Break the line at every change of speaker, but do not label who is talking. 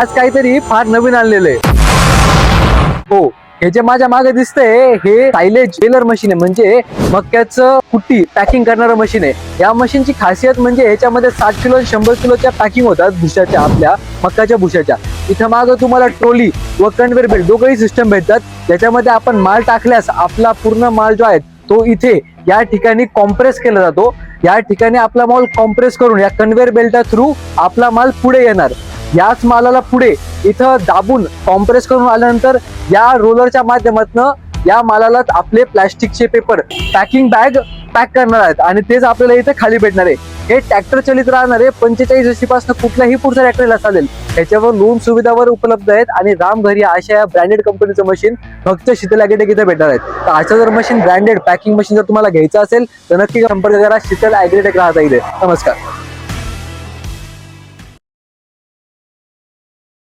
आज काहीतरी फार नवीन आणलेलं आहे. हो हे जे माझ्या मागे दिसतंय हे सायलेज जेलर मशीन आहे. म्हणजे मक्याचं कुट्टी पॅकिंग करणारं मशीन आहे. या मशीनची खासियत म्हणजे ह्याच्यामध्ये साठ किलो आणि शंभर किलोच्या पॅकिंग होतात भुशाच्या आपल्या मक्याच्या भुशाच्या. इथं मागं तुम्हाला ट्रोली व कन्वेअर बेल्ट दोघंही सिस्टम भेटतात. ज्याच्यामध्ये आपण माल टाकल्यास आपला पूर्ण माल जो आहे तो इथे या ठिकाणी कॉम्प्रेस केला जातो. या ठिकाणी आपला माल कॉम्प्रेस करून या कन्व्हेअर बेल्टा थ्रू आपला माल पुढे येणार. याच मालाला पुढे इथं दाबून कॉम्प्रेस करून आल्यानंतर या रोलरच्या माध्यमातून या मालाला आपले प्लॅस्टिकचे पेपर पॅकिंग बॅग पॅक करणार आहेत. आणि तेच आपल्याला इथे खाली भेटणार आहे. हे ट्रॅक्टर चलित राहणार आहे. पंचेचाळीस वर्षीपासून कुठल्याही पुढच्या ट्रॅक्टरला चालेल. त्याच्यावर लोन सुविधावर उपलब्ध आहेत आणि राम घरी अशा या ब्रँडेड कंपनीचं मशीन फक्त शीतल ॲग्रेटेक इथे भेटणार आहेत. तर असं जर मशीन ब्रँडेड पॅकिंग मशीन जर तुम्हाला घ्यायचं असेल तर नक्की संपर्क करा. शीतल ॲग्रेटेक राहता इथे. नमस्कार.